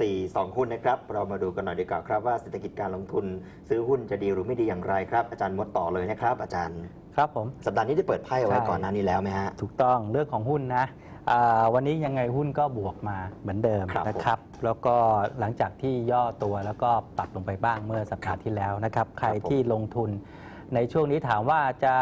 4 2หุ้นนะครับ เรามาดูกันหน่อยดีกว่าครับว่าเศรษฐกิจการลงทุนซื้อหุ้นจะดีหรือไม่ดีอย่างไรครับ อาจารย์มดต่อเลยนะครับ อาจารย์ ครับผม สัปดาห์นี้ได้เปิดไพ่ไว้ก่อนหน้านี้แล้วไหมฮะ ถูกต้องเรื่องของหุ้นนะวันนี้ยังไงหุ้นก็บวกมาเหมือนเดิมนะครับ แล้วก็หลังจากที่ย่อตัวแล้วก็ปรับลงไปบ้างเมื่อสัปดาห์ที่แล้วนะครับ ใครครที่ลงทุนในช่วงนี้ถามว่าจะ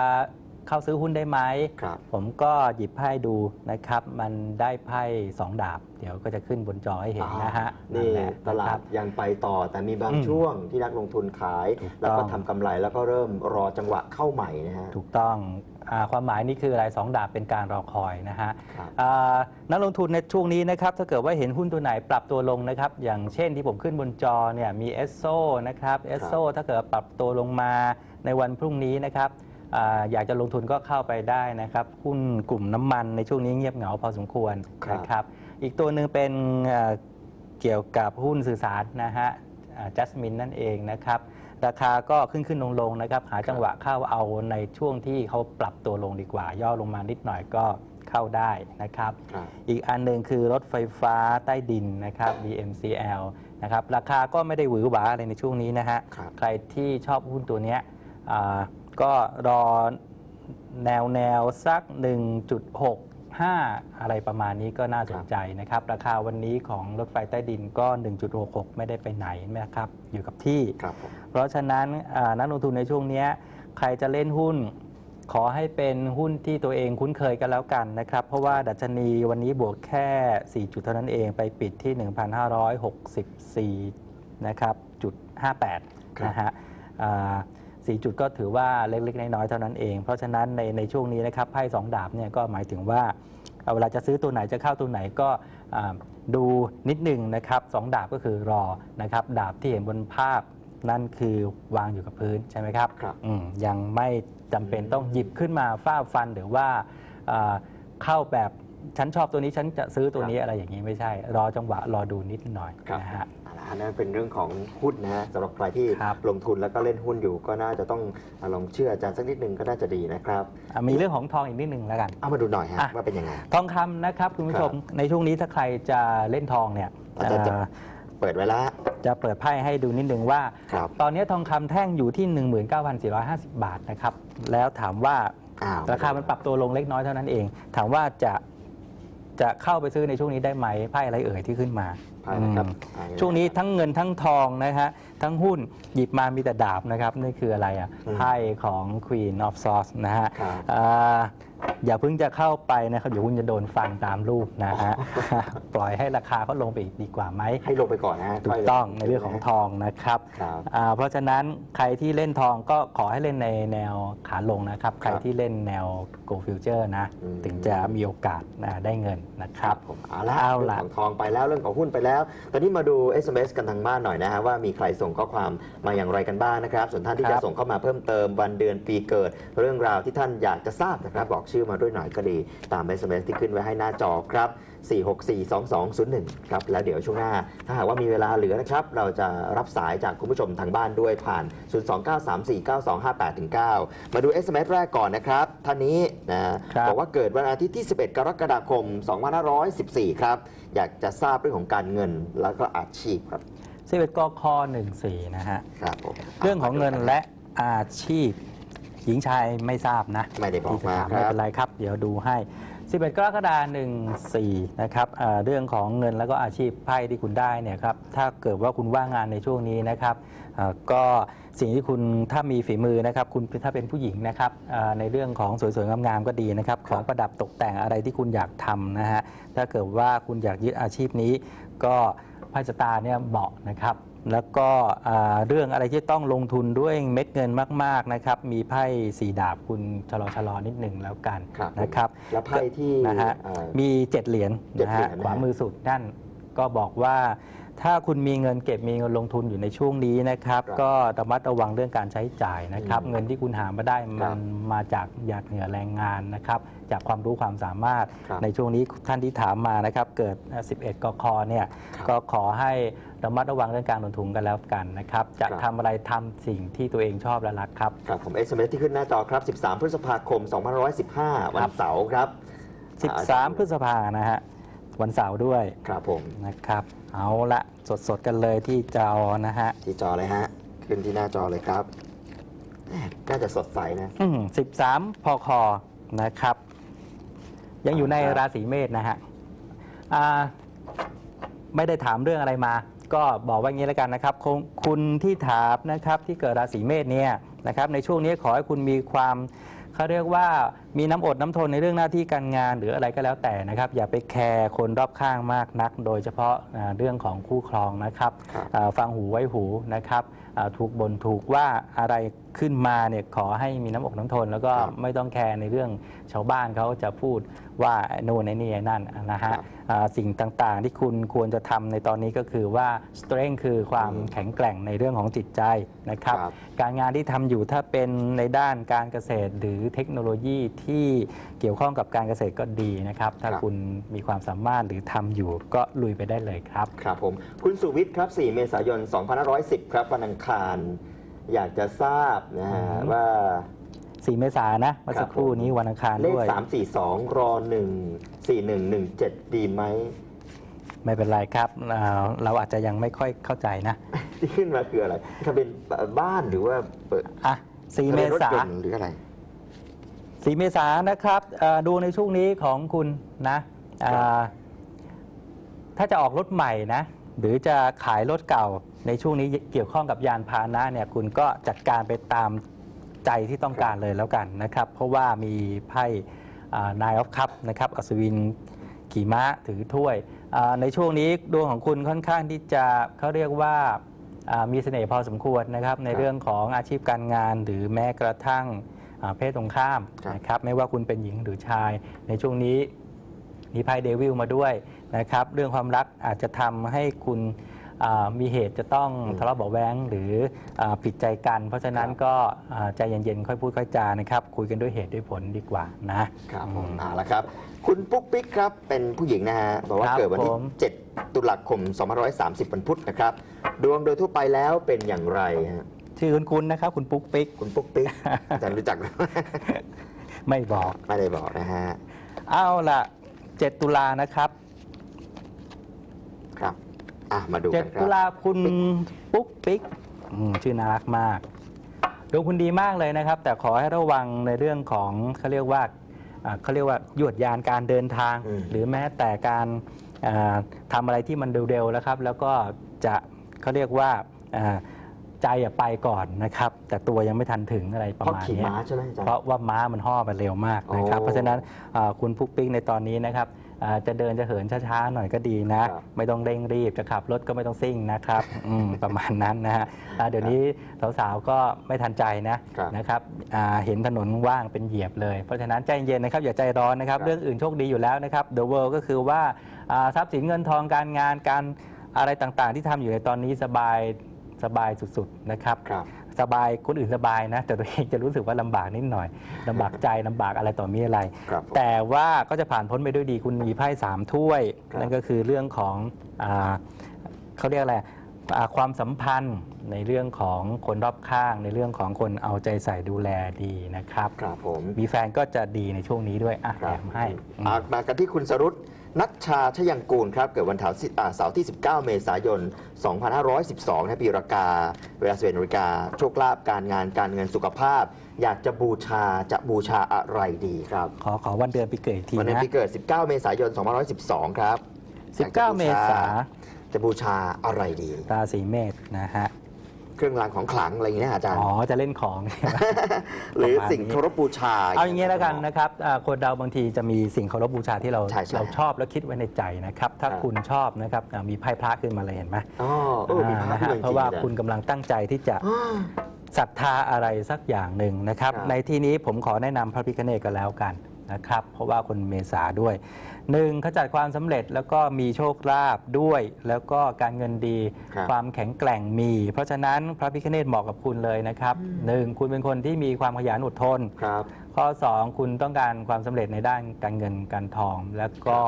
เข้าซื้อหุ้นได้ไหม ครับผมก็หยิบไพ่ดูนะครับ มันได้ไพ่สองดาบ เดี๋ยวก็จะขึ้นบนจอให้เห็นนะฮะนี่แหละตลานะครัดบยังไปต่อ แต่มีบางอืมช่วงที่นักลงทุนขาย ถูกต้อง แล้วก็ทำกำไรแล้วก็เริ่มรอจังหวะเข้าใหม่นะฮะถูกต้องอาความหมายนี่คืออะไรสองดาบเป็นการรอคอยนะฮะ ครับ อ่านักลงทุนในช่วงนี้นะครับถ้าเกิดว่าเห็นหุ้นตัวไหนปรับตัวลงนะครับ อย่างเช่นที่ผมขึ้นบนจอเนี่ยมีเอสโซนะครับเอสโซถ้าเกิดปรับตัวลงมาในวันพรุ่งนี้นะครับ อาอยากจะลงทุนก็เข้าไปได้นะครับหุ้นกลุ่มน้ำมันในช่วงนี้เงียบเหงาพอสมควรครับนะครับอีกตัวหนึ่งเป็นอ่าเกี่ยวกับหุ้นสื่อสารนะฮะจัสมินนั่นเองนะครับราคาก็ขึ้นขึ้นลงลงนะครับ หาจังหวะเข้าเอาในช่วงที่เขาปรับตัวลงดีกว่า ย่อลงมานิดหน่อยก็เข้าได้นะครับครับอีกอันหนึ่งคือรถไฟฟ้าใต้ดินนะครับ BMCL นะครับ ราคาก็ไม่ได้หวือหวาอะไรในช่วงนี้นะฮะครับใครที่ชอบหุ้นตัวเนี้ยอ่า ก็รอแนวแนวสัก 1.65 อะไรประมาณนี้ก็น่าสนใจนะครับ ราคาวันนี้ของรถไฟใต้ดินก็ 1.66 ไม่ได้ไปไหนนะครับ อยู่กับที่ ครับผมเพราะฉะนั้นอ่านักลงทุนในช่วงเนี้ยใครจะเล่นหุ้น ขอให้เป็นหุ้นที่ตัวเองคุ้นเคยกันแล้วกันนะครับ เพราะว่าดัชนีวันนี้บวกแค่ 4 จุดเท่านั้นเองไปปิดที่ 1,564 นะครับจุดครับ58นะฮะอ่า 4 จุดก็ถือว่าเล็ก ๆ น้อยๆเท่านั้นเอง เพราะฉะนั้นในในช่วงนี้นะครับไพ่สองดาบเนี่ยก็หมายถึงว่าเอาเวลาจะซื้อตัวไหนจะเข้าตัวไหนก็อ่าดูนิดหนึ่งนะครับสองดาบก็คือรอนะครับดาบที่เห็นบนภาพนั่นคือวางอยู่กับพื้นใช่ไหมครับครับอืมยังไม่จำเป็นต้องหยิบขึ้นมาฟาดฟันหรือว่าอ่าเข้าแบบฉันชอบตัวนี้ฉันจะซื้อตัวนี้อะไรอย่างนี้ไม่ใช่ รอจังหวะรอดูนิดหน่อยครับนะฮะเอาละฮะนั่นเป็นเรื่องของหุ้นนะฮะสำหรับใครที่ครับ ลงทุนแล้วก็เล่นหุ้นอยู่ก็น่าจะต้องลองเชื่ออาจารย์สักนิดหนึ่งก็น่าจะดีนะครับ อะมีเรื่องของทองอีกนิดหนึ่งแล้วกัน เอามาดูหน่อยฮะอะ ว่าเป็นยังไง ทองคำนะครับคุณผู้ชมครับในช่วงนี้ถ้าใครจะเล่นทองเนี่ยอาจารย์จะ เอ่อเปิดไว้แล้วจะเปิดไพ่ให้ดูนิดนึงว่า ครับตอนนี้ทองคำแท่งอยู่ที่ 19,450 บาทนะครับ แล้วถามว่าอ้าว ราคามันปรับตัวลงเล็กน้อยเท่านั้นเอง ถามว่าจะ จะเข้าไปซื้อในช่วงนี้ได้ไหมไพ่อะไรเอ่ยที่ขึ้นมาไพ่นะครับอืมอ่าช่วงนี้ทั้งเงินทั้งทองนะฮะทั้งหุ้นหยิบมามีแต่ดาบนะครับนี่คืออะไรอะอืมไพ่ของ Queen of Swords นะฮะครับ อ่า อย่าเพิ่งจะเข้าไปนะครับเดี๋ยวคุณจะโดนฟันตามรูปนะฮะ ปล่อยให้ราคาเขาลงไปอีกดีกว่าไหมให้ลงไปก่อนนะฮะถูกต้องในเรื่องของทองนะครับครับอ่าเพราะฉะนั้นใครที่เล่นทองก็ขอให้เล่นในแนวขาลงนะครับ ใครที่เล่นแนว go future นะอืมถึงจะมีโอกาสนะได้เงินนะครับผมเอาละเอาเรื่ล่ะองของทองไปแล้วเรื่องของหุ้นไปแล้ว ตอนนี้มาดู SMS กันทางบ้านหน่อยนะฮะว่ามีใครส่งข้อความมาอย่างไรกันบ้างนะครับ ส่วนท่านที่ครัจะบส่งเข้ามาเพิ่มเติมวันเดือนปีเกิด เรื่องราวที่ท่านอยากจะทราบนะครับบอกชื่อมาด้วยหน่อยก็ดี ตาม SMS ที่ขึ้นไว้ให้หน้าจอครับ 4642201 ครับ แล้วเดี๋ยวช่วงหน้า ถ้าหากว่ามีเวลาเหลือนะครับ เราจะรับสายจากคุณผู้ชมทางบ้านด้วยผ่าน 029349258-9 มาดู SMS แรกก่อนนะครับ ท่านนี้นะครับบอกว่าเกิดวันอาทิตย์ที่ 11 กรกฎาคม 2514 ครับ อยากจะทราบเรื่องของการเงินแล้วก็อาชีพครับ11กค14นะฮะ ครับผมเรื่องของเงินและอาชีพ หญิงชายไม่ทราบนะไม่ได้บอกที่จะมาถามคไม่รับเป็นไรครับ เดี๋ยวดูให้ 11 กรกฎาคม14 นะครับอ่าเรื่องของเงินแล้วก็อาชีพไพ่ที่คุณได้เนี่ยครับ ถ้าเกิดว่าคุณว่างงานในช่วงนี้นะครับอ่าก็สิ่งที่คุณถ้ามีฝีมือนะครับ คุณถ้าเป็นผู้หญิงนะครับอ่าในเรื่องของสวยๆ งามๆ ก็ดีนะครับ ของประดับตกแต่งอะไรที่คุณอยากทำนะฮะ ถ้าเกิดว่าคุณอยากยึดอาชีพนี้ ก็ไพ่สตาร์เนี่ยเหมาะนะครับ แล้วก็อ่าเรื่องอะไรที่ต้องลงทุนด้วยเม็ดเงินมาก ๆนะครับ มีไพ่สีดาบคุณชะลอชะลอนิดหนึ่งแล้วกันครับนะครับแล้วไพ่ที่นะฮะเอ่อมีเจ็ดเหรียญเจ็ดนะเหรีฮะยญนะฮะขวามือสุดนั่นก็บอกว่าถ้าคุณมีเงินเก็บมีเงินลงทุนอยู่ในช่วงนี้นะครับครับก็ระมัดระวังเรื่องการใช้จ่ายนะครับอืมเงินที่คุณหามาได้ครัมับนมาจากหยาดเหงื่อแรงงานนะครับ จากความรู้ความสามารถครับในช่วงนี้ท่านที่ถามมานะครับ เกิด 11 กคเนี่ยครับก็ขอให้ ระมัดระวังเรื่องการลงทุนกันแล้วกันนะครับ จะครับ ทำอะไรทำสิ่งที่ตัวเองชอบและรักครับ ครับผม SMS ที่ขึ้นหน้าจอครับ 13 พฤษภาคม 2515 วันเสาร์ครับ13 พฤษภานะฮะวันเสาร์ด้วยครับผม นะครับ เอาละสดๆกันเลยที่จอนะฮะที่จอเลยฮะ ขึ้นที่หน้าจอเลยครับแหม่น่าจะสดใสนะ อืม13พคนะครับ ยังอยู่ในครับราศีเมษนะฮะอ่าไม่ได้ถามเรื่องอะไรมา ก็บอกว่าอย่างนี้แล้วกันนะครับคคุณที่ถามนะครับที่เกิดราศีเมษเนี่ยนะครับในช่วงนี้ขอให้คุณมีความเขาเรียกว่า มีน้ำอดน้ำทนในเรื่องหน้าที่การงานหรืออะไรก็แล้วแต่นะครับ อย่าไปแคร์คนรอบข้างมากนัก โดยเฉพาะอ่าเรื่องของคู่ครองนะครับครับอ่าฟังหูไว้หูนะครับอ่าถูกบนถูกว่าอะไรขึ้นมาเนี่ยขอให้มีน้ำอกน้ำทน แล้วก็ครับไม่ต้องแคร์ในเรื่องชาวบ้านเขาจะพูดว่าไอ้โน่นไอ้นี่ไอ้นั่นนะฮะ ครับ อ่าสิ่งต่างๆ ที่คุณควรจะทำในตอนนี้ก็คือว่า strength คือความอืมแข็งแกร่งในเรื่องของจิตใจนะครับ ครับ การงานที่ทำอยู่ถ้าเป็นในด้านการเกษตรหรือเทคโนโลยีที่เกี่ยวข้องกับการเกษตรก็ดีนะครับ ถ้าครับคุณมีความสามารถหรือทำอยู่ก็ลุยไปได้เลยครับ ครับผม คุณสุวิทย์ครับ 4 เมษายน 2510 ครับวันอังคาร อยากจะทราบนะฮะอืมว่า4เมษายนนะเมื่อสักครู่นี้วันอังคารเลขด้วย342รอ1 4117ดีไหม ไม่เป็นไรครับอ่าเราอาจจะยังไม่ค่อยเข้าใจนะ ที่ขึ้นมาคืออะไรทะเบียนบ้านหรือว่าเปิดอะ4เมทะบียนรถษายนนต์หรืออะไร 4เมษานะครับดูในช่วงนี้ของคุณนะถ้าจะออกรถใหม่นะหรือจะขายรถเก่าในช่วงนี้เกี่ยวข้องกับยานพาหนะเนี่ยคุณก็จัดการไปตามใจที่ต้องการเลยแล้วกันนะครับ เพราะว่ามีไพ่นายออฟคัพนะครับอัศวินขี่ม้าถือถ้วย ในช่วงนี้ดวงของคุณค่อนข้างที่จะเขาเรียกว่ามีเสน่ห์พอสมควรนะครับ ในเรื่องของอาชีพการงานหรือแม้กระทั่ง เพศตรงข้ามครับ นะครับไม่ว่าคุณเป็นหญิงหรือชาย ในช่วงนี้มีไพ่เดวิลมาด้วยนะครับเรื่องความรักอาจจะทำให้คุณอ่ามีเหตุจะต้องอืมทะเลาะเบาะแว้งหรืออาผิดใจกัน เพราะฉะนั้นครับก็อ่าใจเย็นๆค่อยพูดค่อยจานะครับคุยกันด้วยเหตุด้วยผลดีกว่านะ ครับผมอืมเอาละครับ คุณปุ๊กปิ๊กครับเป็นผู้หญิงนะฮะบอกว่าครับเกิดวันที่ ผม 7 ตุลาคม 2530 วันพุธนะครับ ดวงโดยทั่วไปแล้วเป็นอย่างไรฮะ ชื่อคุณคุณนะครับ คุณปุ๊กปิ๊ก คุณปุ๊กปิ๊กอาจารย์รู้จักไหมไม่บอกไม่ได้บอกนะฮะ เอาล่ะ 7 ตุลานะครับ ครับ อะ มาดูกันค7รัตุบลาคุณปุ๊กปิ๊กอืมชื่อน่ารักมาก ดวงคุณดีมากเลยนะครับ แต่ขอให้ระวังในเรื่องของเขาเรียกว่าอ่าเขาเรียกว่ายวดยานการเดินทาง อืม หรือแม้แต่การอ่าทำอะไรที่มันเร็วๆแล้วครับ แล้วก็จะเขาเรียกว่าอ่า ใจอะไปก่อนนะครับ แต่ตัวยังไม่ทันถึงอะไรประเพราะมาณขี่เนี้ยม้าใช่ไหมอาจารย์ เพราะว่าม้ามันห่อไปเร็วมากนะครับ โอ้เพราะฉะนั้นอ่าคุณพุกปิ๊กในตอนนี้นะครับอ่าจะเดินจะเหินช้าๆหน่อยก็ดีนะ ครับไม่ต้องเร่งรีบจะขับรถก็ไม่ต้องซิ่งนะครับอืม ประมาณนั้นนะฮะอ่าเดี๋ยวนี้สาวๆก็ไม่ทันใจนะครับ นะครับอ่าเห็นถนนว่างเป็นเหยียบเลย เพราะฉะนั้นใจเย็นนะครับอย่าใจร้อนนะครับ ครับ เรื่องอื่นโชคดีอยู่แล้วนะครับ The World ก็คือว่าอ่าทรัพย์สินเงินทองการงานการอะไรต่างๆ ที่ทำอยู่ในตอนนี้สบาย สบายสุดๆนะครับ ครับ สบายคนอื่นสบายนะ แต่ตัวเองจะรู้สึกว่าลำบากนิดหน่อยลำบากใจลำบากอะไรต่อมีอะไร ครับผม แต่ว่าก็จะผ่านพ้นไปด้วยดีคุณมีไพ่สามถ้วย ครับ นั่นก็คือเรื่องของอาเขาเรียกอะไรอ่าความสัมพันธ์ในเรื่องของคนรอบข้าง ในเรื่องของคนเอาใจใส่ดูแลดีนะครับ ครับผมมีแฟนก็จะดีในช่วงนี้ด้วยอะคแถรับมให้อืม อะมากันที่คุณสรุต นัชชาชยังกูลครับเกิดวันเสาร์ที่อ่าเสาร์ที่ 19 เมษายน 2512นะปีรากา เวลา11นาฬิกาโชคลาภการงานการเงินสุขภาพ อยากจะบูชาจะบูชาอะไรดีครับ ขอขอวันเดือนปีเกิดอีกทีวันนี้นะปีเกิด 19 เมษายน 2512 ครับอยากจะ19 เมษาจะบูชาอะไรดี ราศีเมษนะฮะ เครื่องรางของขลังอะไรอย่างนี้นะอาจารย์ อ๋อจะเล่นของ หรือประมาณสิ่งนี้เคารพบูชา เอาอย่างนี้แล้วกันนะครับอ่าคนเราบางทีจะมีสิ่งเคารพบูชาที่เราใช่ใช่ เราชอบและคิดไว้ในใจนะครับ ถ้าครับคุณชอบนะครับอ่ามีไพ่พระขึ้นมาเลยเห็นไหมอ๋อเออมีอ่าภาพนะที่ฮะมันจริงเพราะว่าอจย์คุณกำลังตั้งใจที่จะ อ้อศรัทธาอะไรสักอย่างหนึ่งนะครับ ครับในที่นี้ผมขอแนะนำพระพิฆเนศก็แล้วกัน นะครับ เพราะว่าคนเมษาด้วยหนึ่งขจัดความสำเร็จแล้วก็มีโชคลาภด้วย แล้วก็การเงินดีครับ ความแข็งแกร่งมี เพราะฉะนั้นพระพิฆเนศเหมาะกับคุณเลยนะครับหนึ่งคุณเป็นคนที่มีความขยันอดทน ครับ ข้อ 2 คุณต้องการความสำเร็จในด้านการเงินการทอง และก็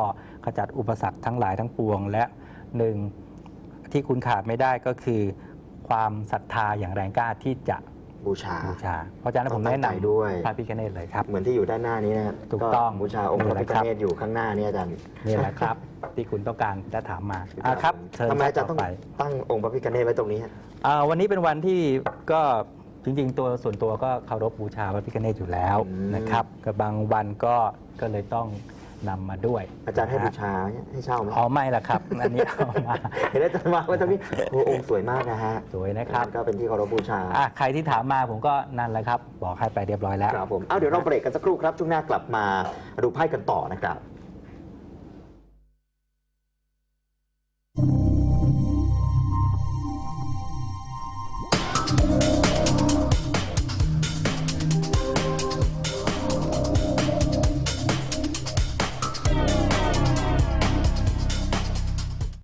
ขจัดอุปสรรคทั้งหลายทั้งปวง และหนึ่งที่คุณขาดไม่ได้ก็คือ ความศรัทธาอย่างแรงกล้าที่จะ บูชา บูชา เพราะฉะนั้นผมต้องตั้แนะงใจนำด้วย พระพิฆเนศเลยครับ เหมือนที่อยู่ด้านหน้านี้นะครับถูกต้องบูชาองค์พระนี่พิแหละครับฆเนศอยู่ข้างหน้านี่อาจารย์นี่แหละครับ ที่คุณต้องการจะถามมาอะครับเชิญทำไมคอาจารรับย์ต่ต้อองไปตั้งองค์พระพิฆเนศไว้ตรงนี้ฮะอ่าวันนี้เป็นวันที่ก็จริงๆ ตัวส่วนตัวก็เคารพบูชาพระพิฆเนศอยู่แล้วอืมนะครับกับบางวันก็ก็เลยต้อง นำมาด้วย อาจารย์ให้นะบูฮะชาให้เช่าไหมอ๋อไม่ละครับ อันนี้เอามาเห็นอาจารย์วางไว้ตรงนี้โอ้องค์สวยมากนะฮะสวยนะครับก็เป็นที่เคารพบูชาอะใครที่ถามมาผมก็นั่นแหละครับ บอกให้ไปเรียบร้อยแล้วครับผมเอาเดี๋ยวเราเบรกกันสักครู่ครับช่วงหน้ากลับมาดูไพ่กันต่อนะครับ